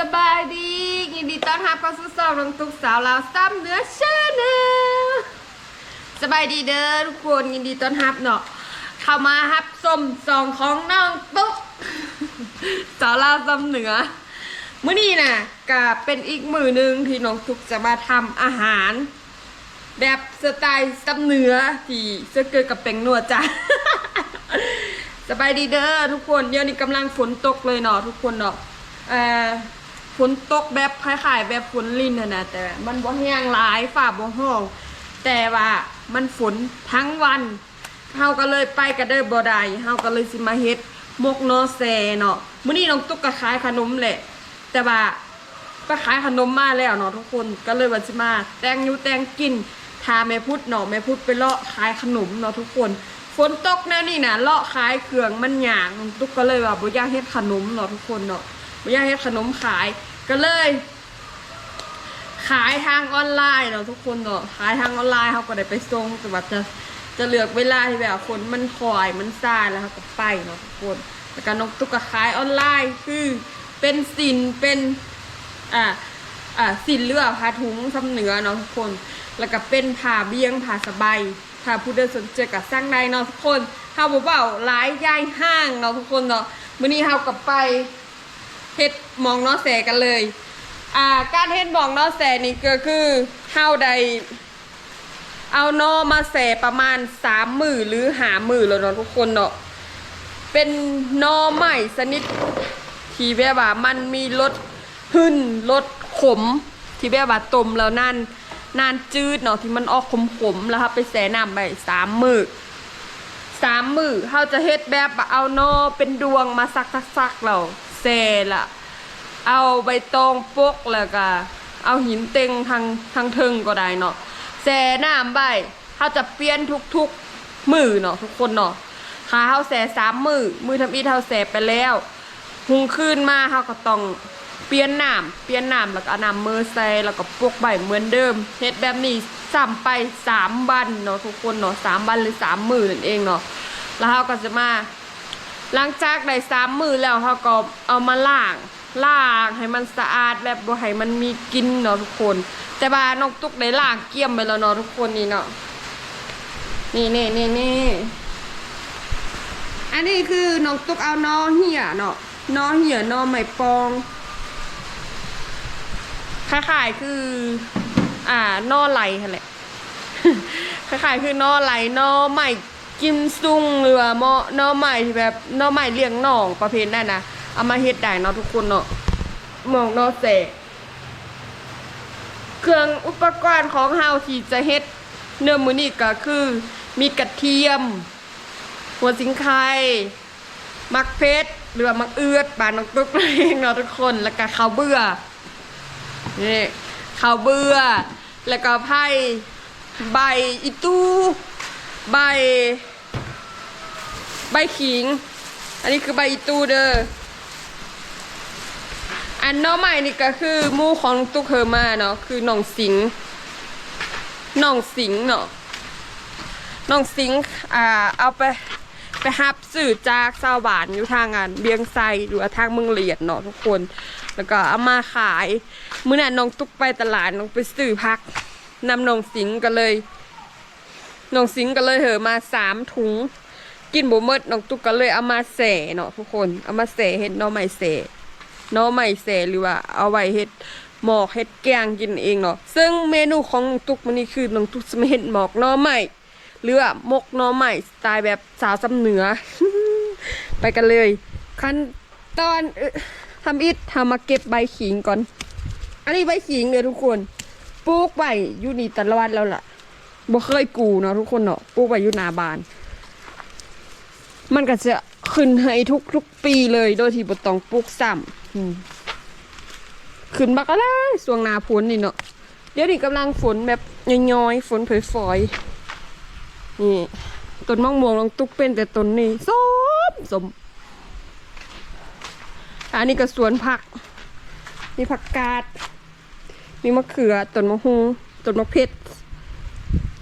สบายดียินดีต้อนรับเข้าสู่สาวลงตุกสาวลาวซ้ำเนื้อชาแนลสบายดีเด้อทุกคนยินดีต้อนรับเนาะเข้ามาฮับส้มสองของน้องตุ๊กสาวลาวซ้ำเหนือมื้อนี้น่ะก็เป็นอีกมือหนึ่งที่น้องตุ๊กจะมาทำอาหาร แบบสไตล์ซ้ำเหนือที่เสื้อเกิดกับเป็งนัวจ้ะสบายดีเด้อทุกคนเดี๋ยวนี้กำลังฝนตกเลยเนาะทุกคนเนาะเอ่อ ฝนตกแบบคล้ายๆแบบฝนลินนะนะแต่มันบ่แห้งหลายฝ่าบ่ห้องแต่ว่ามันฝนทั้งวันเฮาก็เลยไปกระเด้อบ่ได้เฮาก็เลยสิมาเฮ็ดมกโนแซเนาะมื้อนี้น้องตุ๊กก็ขายขนมแหละ แต่ว่าก็ขายขนมมาแล้วเนาะทุกคนก็เลยว่าสิมา แต่งยูแต่งกินทาแม่พุดเนาะแม่พุดไปเลาะขายขนมเนาะทุกคนฝนตกแนวนี่นะเลาะขายเครื่องมันหยางตุ๊กก็เลยว่าบ่อยากเฮ็ดขนมเนาะทุกคนเนาะ บ่อยากเฮ็ดขนมขายก็เลย ขายทางออนไลน์เนาะทุกคนเนาะขายทางออนไลน์เขาก็ได้ไปส่งแต่ว่าจะจะเลือกเวลาที่แบบคนมันคอยมันซ่าแล้วเขาก็ไปเนาะทุกคนแล้วก็นกตุ๊กขายออนไลน์คือเป็นสินเป็นอ่าอ่าสินเลือกผ้าถุงทำเหนือเนาะทุกคน แล้วก็เป็นผ้าเบี้ยงผ้าสบายถ้าผู้ใดสนใจก็สร้างได้เนาะทุกคนเฮาบ่เว้าหลายย่ายห้างเนาะทุกคนเนาะมื้อนี้เฮาก็ไป เฮ็ดมองนาะแสกันเลย อ่า การเฮ็ดมองนาะแสนี่ก็คือเฮาได้เอานอมาแสประมาณสามมือหรือหามือแล้วเนาะทุกคนเนาะเป็นนอใหม่สนิทที่แบบว่ามันมีรสหึ่นรสขม ที่แบบว่าต้มแล้วนานนานจืดเนาะที่มันออกขมๆแล้วครับไปแสน้ำไปสามมือสามมือเขาจะเฮ็ดแบบเอานอเป็นดวงมาซักๆๆเรา แสละเอาใบตองปกแล้วก็เอาหินเต็งทางทางเทิงก็ได้เนาะแช่น้ำใบเขาจะเปลี่ยนทุกๆมือเนาะทุกคนเนาะขาเขาแส่สามมือมือทำอีเท่าแส่ไปแล้วหุงขึ้นมาเขาก็ต้องเปลี่ยนน้ำเปลี่ยนน้ำแล้วก็เอาน้ำมือใส่แล้วก็ปกใบเหมือนเดิมเฮ็ดแบบนี้ซ้ำไปสามวันเนาะทุกคนเนาะสามวันหรือสามมือนั่นเองเนาะแล้วเขาก็จะมา หลังจากได้สามมือแล้วเขาก็เอามาล้างล้างให้มันสะอาดแบบบ่ให้มันมีกลินเนาะทุกคน แต่ว่านกตุกได้ล้างเกลี่ยมไปแล้วเนาะทุกคนนี่เนาะนี่นี่นี่นี่อันนี้คือนกตุกเอานอเหี่ยเนาะนอเหี่ยนอไหมปองคล้ายๆคือ อ่านอไหลค่ะแหละคล้ายๆคือนอไหลนอใหม่ กิมซุงหรือว่าหมอนอใหม่ที่แบบนอใหม่เลี้ยงหนองประเภทนั้นนะเอามาเฮ็ดได้เนาะทุกคนเนาะหมองนอแสกเครื่องอุปกรณ์ของเฮาที่จะเฮ็ดเนื้อมือนี่ก็คือ มีกระเทียม หัวสิงไคมักเพชรหรือว่ามักเอือดบานนกตุ๊กเองเนาะทุกคนแล้วก็ข้าวเบื่อนี่ข้าวเบื่อ แล้วก็ไผ่ใบอีตูใบ บขิง อันนี้คือใบอีตูเด้อ อันน้อใหม่นี่ก็คือมูของตุ๊กเฮอมาเนาะ คือหนองสิงหนองสิงเนาะน้องสิงอ่า เอาไปไปฮับสื่อจากชาวบานอยู่ทางงานเบียงไซหรือว่ทางเมืองเหลียดเนาะทุกคน แล้วก็เอามาขายมื้อนั้นน้องตุกไปตลาดน้องไปซื้อพักนำน้องสิงก็เลยน้องสิงก็เลยเหอะมาสามถุง กินบ่หมดน้องตุ๊กก็เลยเอามาแส่เนาะทุกคนเอามาแส่เฮ็ดหน่อไม้แส่หน่อไม้แส่หรือว่าเอาไว้เฮ็ดหมอกเฮ็ดแกงกินเองเนาะซึ่งเมนูของน้องตุ๊กมันนี่คือน้องตุ๊กจะมาเฮ็ดหมอกหน่อไม้หรือว่ามกหน้อใหม่สไตล์แบบสาวสำเหนือ ไปกันเลย ขั้นตอนอ่อทำอิดทำมาเก็บใบขิงก่อน อันนี้ใบขิงเลยทุกคนปลูกใบอยู่นี่ตลอดแล้วล่ะบ่เคยกูเนาะทุกคนเนาะปลูกใบอยู่หนาบาน มันก็จะขึ้นให้ทุกทุกปีเลยโดยที่บ่ต้องปลูกซ้ำอืมขึ้นบักอะไรช่วงหนาฝนนี่เนาะเดี๋ยวนี้กำลังฝนแบบย้อยๆฝนฝอยๆนี่ต้นมะม่วงลองตุกเป็นแต่ต้นนี้สมสม อันนี้ก็สวนผัก มีผักกาด มีมะเขือต้นมะฮุงต้นมะเพ็ด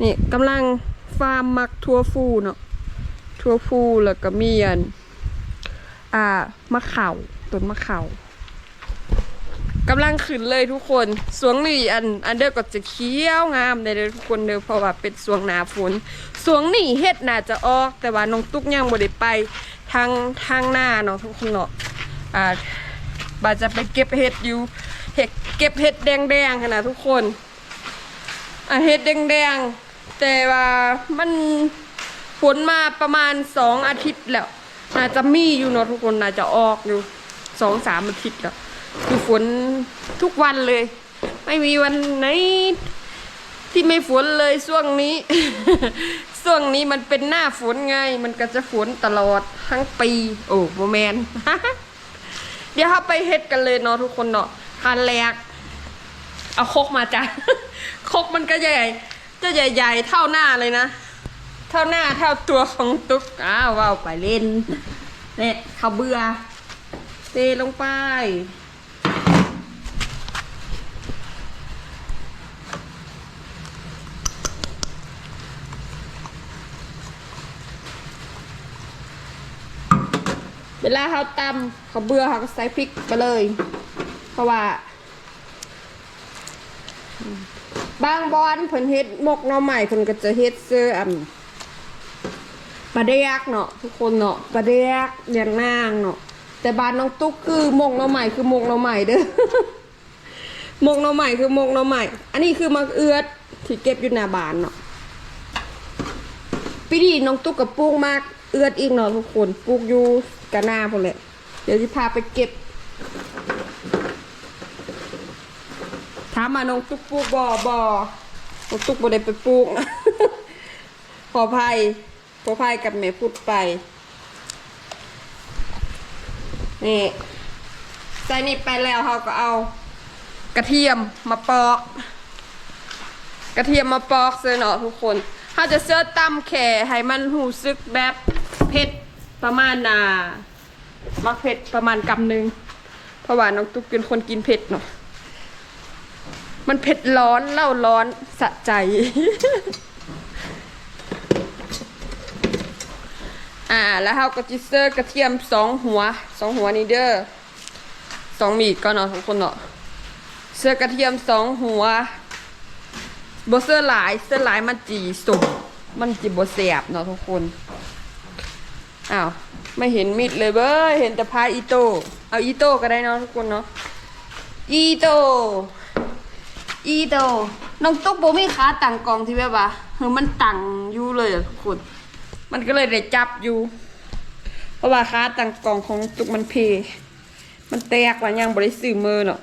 นี่กำลังฟาร์มมักทั่วฟูเนาะ ทั่วฟูแล้วก็เมีอันอ่ามะเข่าต้นมะเข่ากำลังขึ้นเลยทุกคนสวงนี่อันอันเดอร์ก็จะเขียวงามเลยเด้อทุกคนเด้อเพราะว่าเป็นสวงหนาฝนสวงนี่เฮ็ดน่าจะออก แต่ว่าน้องตุ๊กยังบ่ได้ไปทางทางหน้าเนาะทุกคนเนาะอ่าบาจะไปเก็บเห็ดอยู่เห็ดเก็บเห็ดแดงๆขนาดทุกคนอะเห็ดแดงๆแต่ว่ามัน นมาประมาณสองอาทิตย์แล้ว น่าจะมีอยู่เนาะทุกคนน่าจะออกอยู่สองสามอาทิตย์แล้วคือฝนทุกวันเลย ไม่มีวันไหนที่ไม่ฝนเลยช่วงนี้ ช่วงนี้มันเป็นหน้าฝนไง มันก็จะฝนตลอดทั้งปี โอ้โมแมนเดี๋ยวเราไปเฮ็ดกันเลยเนาะทุกคนเนาะคันแรก เอาคกมาจ้ะคกมันก็ใหญ่จะใหญ่ ๆ เท่าหน้าเลยนะ ท่าหน้าเท่าตัวของตุ๊กอ้าวว้าวไปเล่นเนี่ยข้าวเบื่อเทลงไปเวลาเขาตำเขาวเบื่อเขาก็ใส่พริกไปเลย เพราะว่า บางบอนเพิ่นเฮ็ดมกหน่อใหม่เพิ่นก็จะเฮ็ดเสื้ออ ปลาเดียกเนาะทุกคนเนาะปลาเดียกเลี้ยงนางเนาะแต่บ้านน้องตุ๊กคือมกหน่อใหม่คือมกหน่อใหม่เด้อมกหน่อใหม่คือมกหน่อใหม่ อันนี้คือมักเอือดที่เก็บอยู่หน้าบ้านเนาะปีนี้น้องตุ๊กกับปลูกมากเอือดอีกเนาะทุกคนปลูกอยู่กะหน้าพุ่นแหละเดี๋ยวสิพาไปเก็บถามมาน้องตุ๊กปลูกบ่อบ่อน้องตุ๊กบ่ได้ไปปลูกขออภัย ขออภัยกับแม่พูดไป นี่ใส่นี่ไปแล้วเขาก็เอา กระเทียมมาปอก กระเทียมมาปอกเสื้อเนาะทุกคนเขาจะเสื้อตำแข่ให้มันหูซึกแบบเผ็ดประมาณน่ะมักเผ็ดประมาณกำหนึ่งเพราะว่าน้องตุ๊กเป็นคนกินเผ็ดเนาะมันเผ็ดร้อนเล่าร้อนสะใจ อ่า แล้วเราก็จิเซอร์กระเทียมสองหัวสองหัวนี่เด้อสองมีดก็เนาะทุกคนเนาะเสื้อกระเทียมสองหัวบเสื้อหลายเสื้อหลายมันจีสุกมันจีบเสียบเนาะทุกคนอ้าวไม่เห็นมีดเลยเบ้ยเห็นแต่พายอีโตเอาอีโตก็ได้เนาะทุกคนเนาะอีโตอีโตน้องตุ๊กโบมีขาต่างกองที่แบบว่าเฮ้ยมันต่างอยู่เลยอะทุกคน มันก็เลยได้จับอยู่ เพราะว่าขาต่างกล่องของตุกมันเพ มันแตกว่ายังบริสื่อมือเนาะ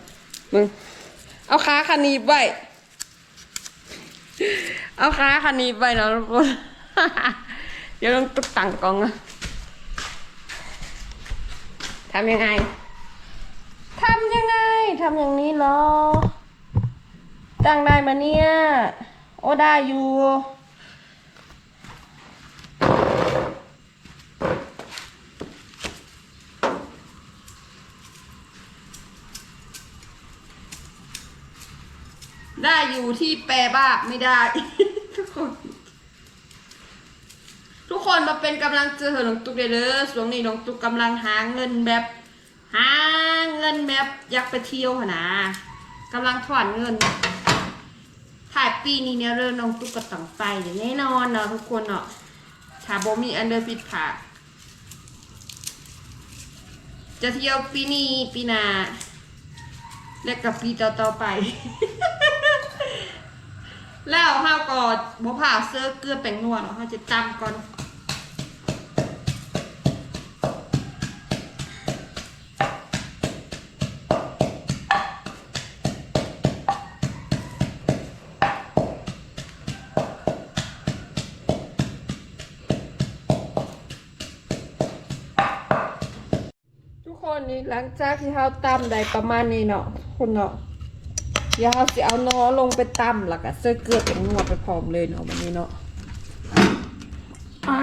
มึง เอาขาคันนีไว้ เอาขาคันนีไว้เนาะทุกคน เดี๋ยวน้องตุกต่างกองอะทำยังไง ทำยังไง ทำอย่างนี้เหรอตั้งได้มาเนี่ย โอ้ได้อยู่ ได้อยู่ที่แปลบ้าไม่ได้ ทุกคน ทุกคนมาเป็นกำลังเจอน้องตุ๊กเด้อช่วงนี้น้องตุ๊กกำลังหาเงินแบบ หาเงินแบบอยากไปเที่ยวหนนะกำลังถอนเงินถ่ายปีนี้เนี่ยเริ่มน้องตุ๊กกระต้องไปเดี๋ยวแน่นอนเนาะทุกคนเนาะถ้าบ่มีอันเดอร์ฟิตผาจะเที่ยวปีนี้ปีหน้าและกับปีต่อๆไป แล้วเฮาก็บ่ผ่าเสื้อเกลือแป้งนวเนาะเฮาจะตำก่อนทุกคนนี่หลังจากที่เราตำได้ประมาณนี้เนาะทุกคนเนาะ เดี๋ยวเราจะเอาน้อลงไปตำแล้วก็เสื้อเกลือเป็นนวดไปพร้อมเลยเนาะวันนี้เนาะอ่า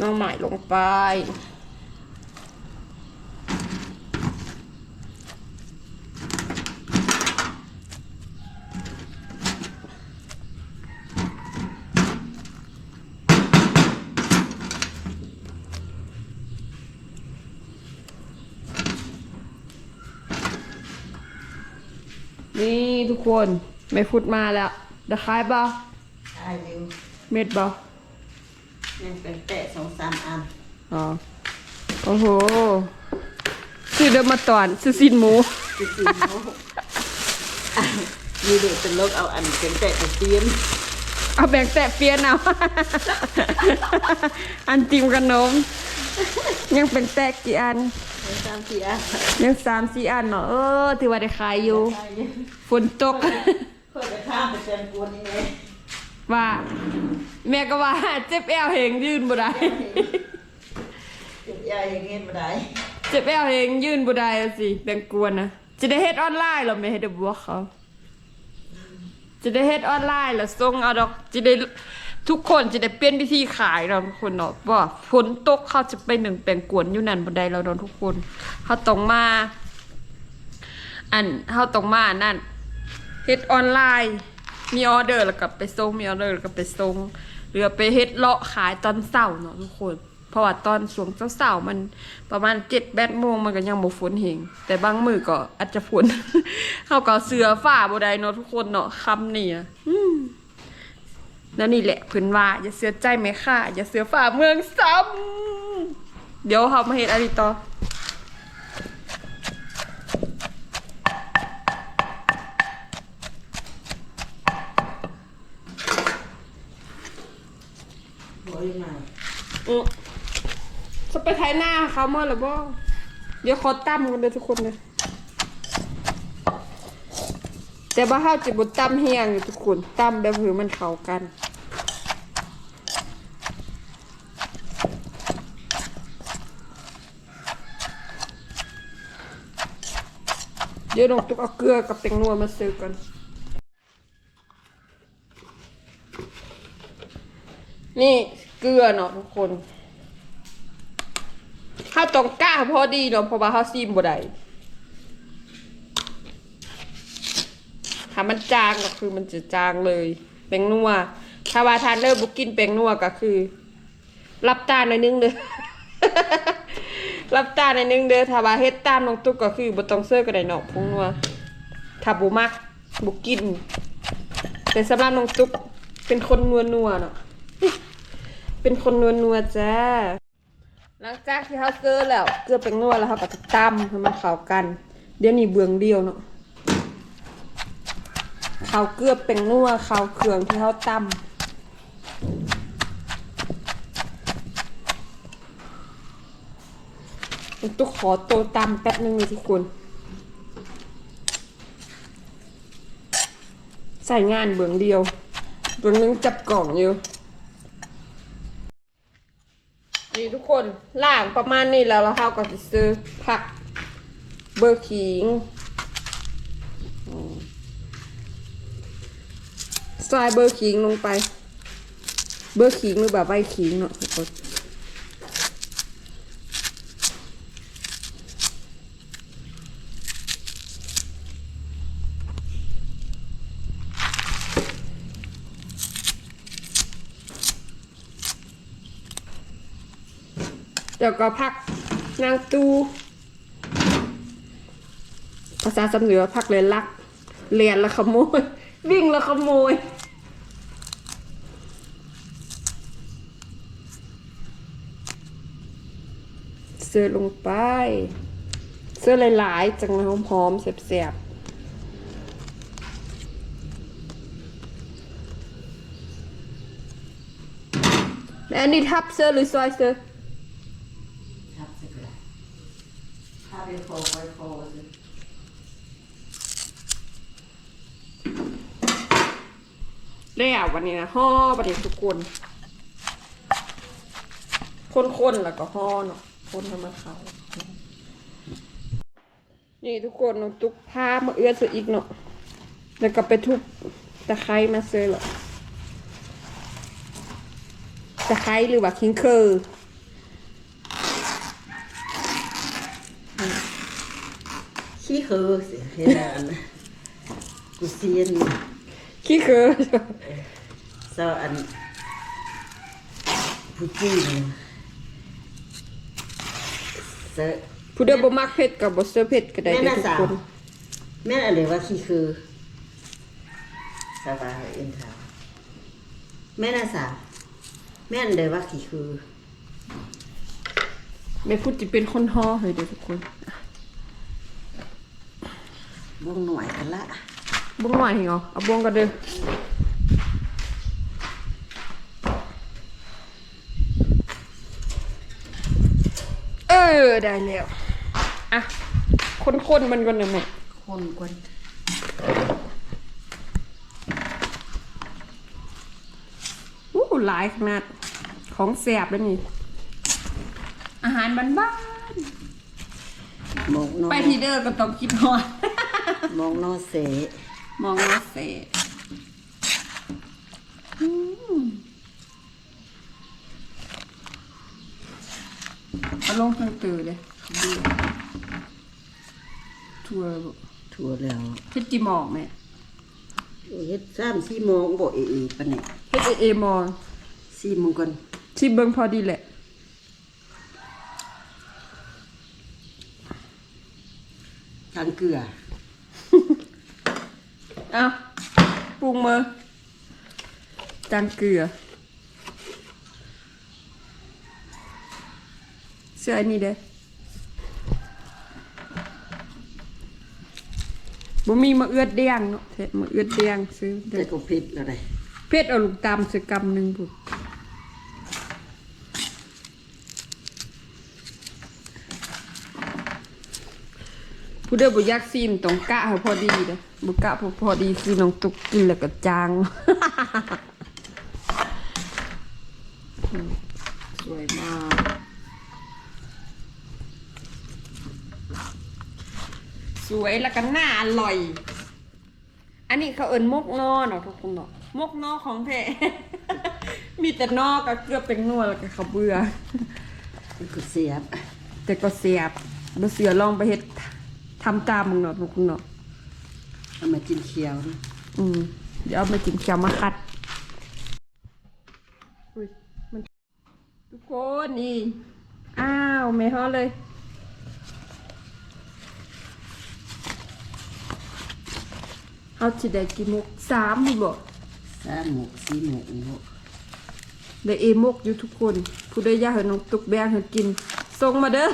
น้องใหม่ลงไป คน ไม่พูดมาแล้วเดะคายบ่ได้อยู่เม็ดบ่ยังเป็นแตะสองสามอันอ๋อ โอ้โหซื้อเดิมมาตอนซื้อสินหมู จริงๆเขามีเด็กเป็นโรคเอาอันเป็นแตะเป็นเตียนเอาแบ่งแตะเปียนเอา อันติมขนม ยังเป็นแตะกี่อัน สองสามสี่อันยังสามสี่อันเนาะเออถือว่าได้ขายอยู่ได้อยู่ฝนตก เพื่อจะข้ามไปเจนกวนนี่ไงว่า แม่ก็ว่าเจ็บแอวเหงยืนบ่ได้เจ็บยายอย่างเงี้ยมาได้เจ็บแอวเหงยืนบ่ได้อะสิแบ่งกวนนะจะได้เฮ็ดออนไลน์เหรอไม่เฮ็ดบวกเขา จะได้เฮ็ดออนไลน์แล้วส่งเอาดอกจะได้ ทุกคนจะได้เปลี่ยนวิธีขายเราะทุกคนเนาะว่าฝนตกเขาจะไปหนึ่งแปลงกวนอยู่นั่นบ่ได้แล้วเนาะทุกคนเขาต้องมา อันเขาต้องมานั่นเฮ็ดออนไลน์มีออเดอร์แล้วก็ไปส่งมีออเดอร์แล้วก็ไปส่งหรือไปเฮ็ดเลาะขายตอนเช้าเนาะทุกคน เพราะว่าตอนช่วงเช้าๆมันประมาณเจ็ดแปดโมงมันก็ยังบ่ฝนเฮงแต่บางมือก็อาจจะฝน เขาก็เสือฝ้าบ่ได้เนาะทุกคนเนาะคำนี่อะอื แล้วนี่แหละเพิ่นว่าอย่าเสือใจแม่ค่ะ อย่าเสือฝ่าเมืองซ้ำเดี๋ยวเฮามาเฮ็ดอันนี้ต่อหัวยังไงอือจะไปไทยหน้าเขาเมื่อหรือบ่เดี๋ยวขอตั้มกันเลยทุกคนเลย แต่ว่าเฮาจิบุตั้มเฮียงอยู่ทุกคนตั้มแบบคือมันเข้ากันเดี๋ยวน้องตุ๊กเอาเกลือกับแตงนัวมาซื้อกันนี่เกลือเนาะทุกคนข้าวตองกล้าพอดีเนาะเพราะว่าข้าวซีมบ่ได้ ถ้ามันจางก็คือมันจะจางเลยแป้งนัวถ้าว่าทานเลิกบุกินแป้งนัวก็คือ รับตาหน่อยนึงเด้อรับตาหน่อยนึงเด้อถ้าว่าเฮ็ดตามน้องตุ๊กก็คือบ่ต้องเสื้อก็ได้เนาะพงนัวถ้าบ่มักบ่กิน แต่สำหรับน้องตุ๊กเป็นคนนัวๆเนาะเป็นคนนัวนัวๆจ้าหลังจากที่เขาเกลือแล้วเกลือเป็นนัวแล้วเขาก็จะตำให้มันเข้ากัน เดี๋ยวนี้เบืองเดียวเนาะ เขาเกลือเป็นนัวเขาเครื่องที่เขาตำมันต้องขอโตัวตำแป๊บนึงเลยทุกคน ใส่งานเบืองเดียวเบืองนึงจับกล่องอยู่นี่ทุกคนล่างประมาณนี้แล้วแล้วเราก็จะซื้อผักเบอร์ขิงอืม ใส่เบอร์ขิงลงไป เบอร์ขิงหรือแบบใบขิงเนาะทุกคนเดี๋ยวก็ผักนางตูภาษาสำเหนือผักเรียนลักเรียนแล้วขโมย วิ่งแล้วขโมย เสื้อลงไป เสื้อหลายๆ จังเลยหอมๆแสบๆแล้วอันนี้ทับเสื้อหรือซอยเสื้อครับสิกระถ้าไปโฟไปโฟสิแล้ววันนี้นะห่อวันนี้ทุกคน คนๆแล้วก็ห่อเนาะ คนทำมาเขานี่ทุกคนน้องตุ๊กพามาเอื้อซื้ออีกเนาะแล้วก็ไปทุบตะไคร้มาซื้อเหรอตะไคร้หรือว่าคิงเคอร์ขี้เหือสิเห็นอันกูเซียนขี้เคอร์เจ้าอันผู้จีน เจ้าผู้เดียวบ่มักเผ็ดกับบ่เสื้อเผ็ดก็ได้แม่เด้อน่ะทุกสาว คน แม่นอะไรว่าขี้คือสบายเอ็นถามแม่น่าสาวแม่นเลยว่าขี่คือ แม่พูดจะเป็นคนห่อเฮ้ยเดี๋ยวทุกคนวงหน่วยกันละบ้วงหน่อยเหรอเอาบ้วงกันเด้อ ออได้แล้วอะคนๆมันก่อนนะแม่คนกวนอู้หลายขนาดของแสบแล้วนี่ อาหารบ้านมองนอๆไปทีเดอร์ก็ต้องคิดฮอดมองนอเส มองว่าเสร็จอืมเอา ลงทางตื่นเลยดูทัวร์บ่ทั่วแล้วเฮ็ดจีหมอกแม่เฮ็ดสามสี่โมงบ่เอเอปะเนี่ยเฮ็ดเอเอมองสี่โมงกันที่เบิ่งพอดีแหละ ทางเกลือเอาปรุงมือจานเกลือ สื้ออันนี้เด้อบ่มีมะเอือดแดงเนาะเทมะเอือดแดงซื้อแต่เด้อก็เผ็ดแล้วได้เพชรเอาลูกตามใส่กำหนึ่งบุผู้เด้อบ่อยากซีมต้องกะให้พอดีเด้อบ่กะพอพอดีคือน้องตุกกินแล้วก็จางอืมสวยมาก สวยแล้วก็น่าอร่อย อันนี้เขาเอินมกนอเนาะทุกคนเนาะมกนอของแท้ มีแต่นอกับเกลือเป็นนัวแล้วก็เขาวเบื่อมันก็เสียบ แต่ก็เสียบบ่เสือลองไปเฮ็ดทำตามมึงเนาะทุกคนเนาะเอามากินเคียวนะอืมเดี๋ยวเอามาจิ้มเขียวมาคัดอุ๊ยมันทุกคนนี่ อ้าวไม่ฮอเลย เอาสิได้กี่มุกสามบุบ่สามหมกสี่หมกนี่บ่ได้เอมกอยู่ทุกคน ผู้ใดอยากให้น้องตุกแบงให้กินส่งมาเด้อ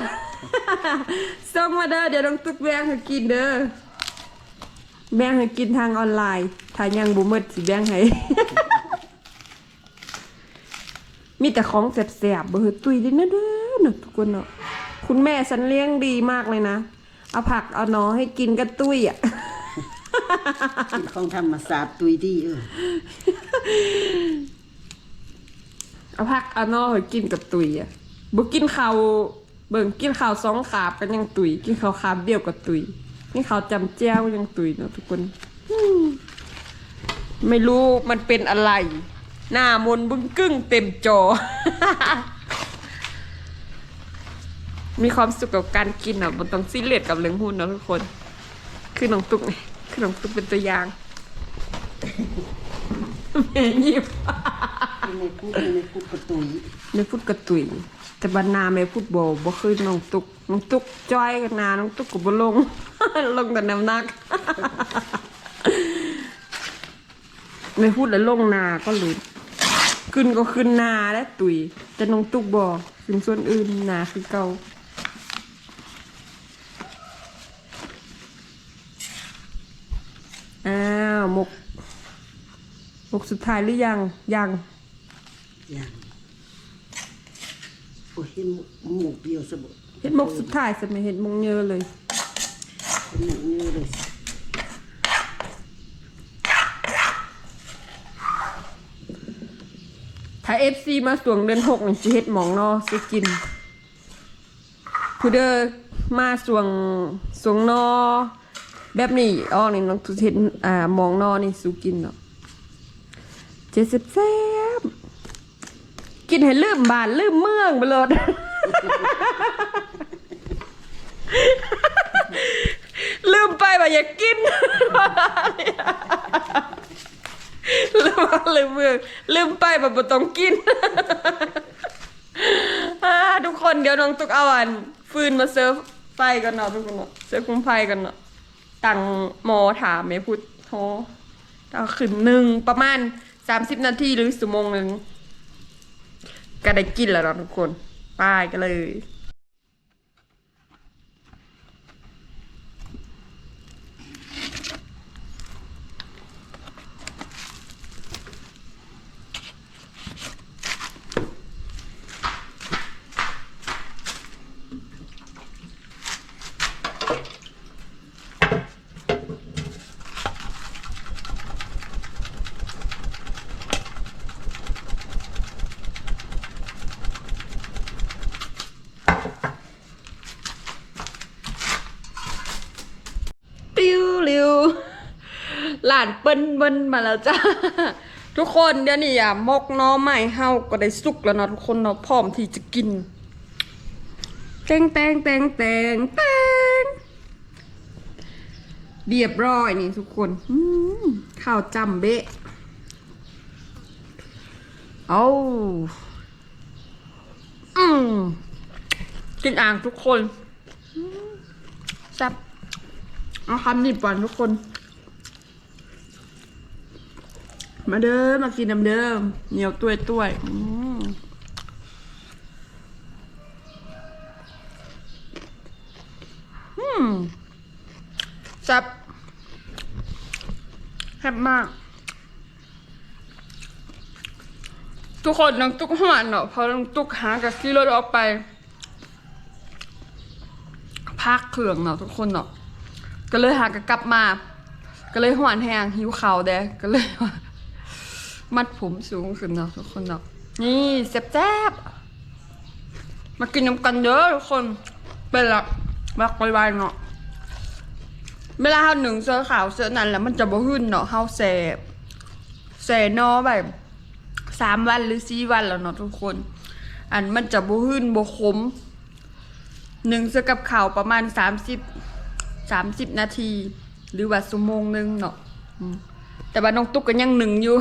ส่งมาเด้อเดี๋ยวน้องตุกแบงให้กินเด้อแบงให้กินทางออนไลน์ถ้ายังบ่หมดสิแบงให้ มีแต่ของแสบๆบ่เฮ็ดตุยเด้อนะเด้อนะทุกคนเนาะคุณแม่ฉันเลี้ยงดีมากเลยนะ เอาผักเอาหนอให้กินกับตุ้ยอะ กินของธรรมศาสตร์ตุยดีเออเอาผักเอาหนอให้กินกับตุยอะบ่กินข้าวเบิ่งกินข้าวสองขาบกันยังตุย กินข้าวขาบเดียวกับตุยกินข้าวจำแจ้วยังตุยเนาะทุกคนไม่รู้มันเป็นอะไร หน้ามนบึ้งกึ้งเต็มจอ มีความสุขกับการกินอะมันต้องซีเรียสกับเรื่องหุ้นเนาะทุกคน คือน้องตุ๊กไง คือน้องตุ๊กเป็นตัวอย่างแม่หยิบที่ไม่พูดที่ไม่พูดก็ตุยไม่พูดกระตุย แต่บรรณาไม่พูดบ่บ่คือน้องตุกน้องตุกจ้อยกันนาน้องตุกก็บ่ลง ลงแต่น้ำหนัก ไม่พูดแล้วลงนาก็เลยขึ้นก็ขึ้นนาและตุยแต่น้องตุกบ่ขึ้นส่วนอื่นนาคือเก่าอ้าวหมกหมกสุดท้ายหรือยัง ยังอย่างโอ้ยเห็นหมกเดียวสบเห็ดหมกสุดท้ายสมัยเห็ดหมกเยอะเลยเห็นหมกเนื้อเลยถ้าเอฟซีมาสวงเดือนหกนี่สิเฮ็ดหมองนอสิกินผู้เดอมาสวงสวงนอ แบบนี้อ๋อนี่น้องทุเห็นอ่ามองนอนี่สูกินเนาะเจ็ดสิบแซ่บกินให้ลืมบ้านลืมเมืองไปเลยลืมไปว่าอยากกินลืมว่าลืมเมืองลืมไปแบบบ่ต้องกินทุกคนเดี๋ยวน้องตุกเอาอันฟืนมาเซิร์ฟไฟกันเนาะทุกคนเนาะเซิร์ฟคุ้มไฟกันเนาะ ตังโมอถามไม่พูดโทเอาขึ้นหนึ่งประมาณสามสิบนาทีหรือสุโมงหนึ่งก็ได้กินแล้วเนาะทุกคนไปกันเลย ปิ้วริว หลานเปิ้นเบิ้นมาแล้วจ้า ทุกคนเดี๋ยวนี้อะมกน้อใหม่เฮาก็ได้สุกแล้วเนาะทุกคนเนาะพร้อมที่จะกินแตงแตงแตงแตงแตงเรียบร้อยนี่ทุกคนข้าวจำเบะเอาอืมกินอ่างทุกคนแซ่บเอาคำนิบก่อนทุกคน มาเด้อมากินน้ำเด้อเหนียวตัวยตัวยอืมอืมแซ่บแซ่บมาก ทุกคนน้องตุ๊กหวานเนาะพราะน้องตุ๊กหากับขี่รถออกไปพักเครื่องเนาะทุกคนเนาะก็เลยหากกลับมา ก็เลยหวานแหงหิวเขาวแดก็เลย มัดผมสูงขึ้นเนาะทุกคนเนาะนี่แซ่บๆมากินน้ำกันเด้อทุกคนเป็นละบักไปวๆเนาะเวลาเฮาหนึ่งเสื้อขาวเสื้อนั้นแล้วมันจะบ่หึ่นเนาะเฮาแซ่แซ่นอแบบสามวันหรือสี่วันแล้วเนาะทุกคน อันมันจะบ่หึ่นบ่ขมหนึ่งเสื้อกับข่าวประมาณสามสิบสามสิบนาที หรือว่าชั่วโมงหนึงเนาะแต่ว่าน้องตุ๊กก็ยังหนึ่งอยู่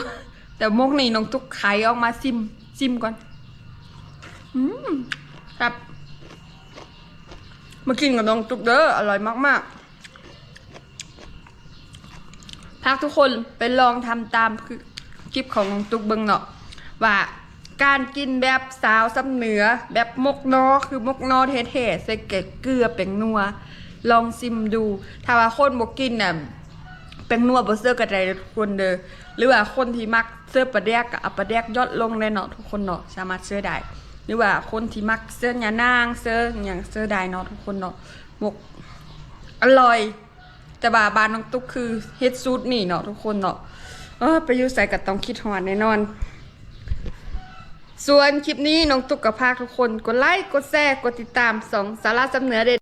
แต่โมกนี่น้องตุ๊กไขออกมาซิมซิมก่อน อืมครับ มากินกับน้องตุ๊กเด้ออร่อยมากๆพักทุกคนไปลองทำตามคือคลิปของน้องตุ๊กเบิ่งเนาะว่าการกินแบบสาวซ้ำเหนือ แบบมกนอคือมกนอเท่ๆใส่เกลือเป็นนัว ลองซิมดู ถ้าว่าคนบ่กินน่ะ เป็นนัวบ่เสื้อกระไรทุกคนเด้อหรือว่าคนที่มักเสื้อปลาแดกก็เอาปลาแดกยอดลงเลยเนาะทุกคนเนาะสามารถเสื้อได้หรือว่าคนที่มักเสื้อหยานางเสื้อหยังเสื้อได้เนาะทุกคนเนาะหมกอร่อยแต่บาบานน้องตุ๊กคือเฮ็ดซูตรนี่เนาะทุกคนเนาะเออไปอยู่ใส่กับต้องคิดหอนแน่นอน ส่วนคลิปนี้น้องตุ๊กกับพากทุกคน กดไลค์กดแชร์กดติดตามสองสาระสำเนือเด็ด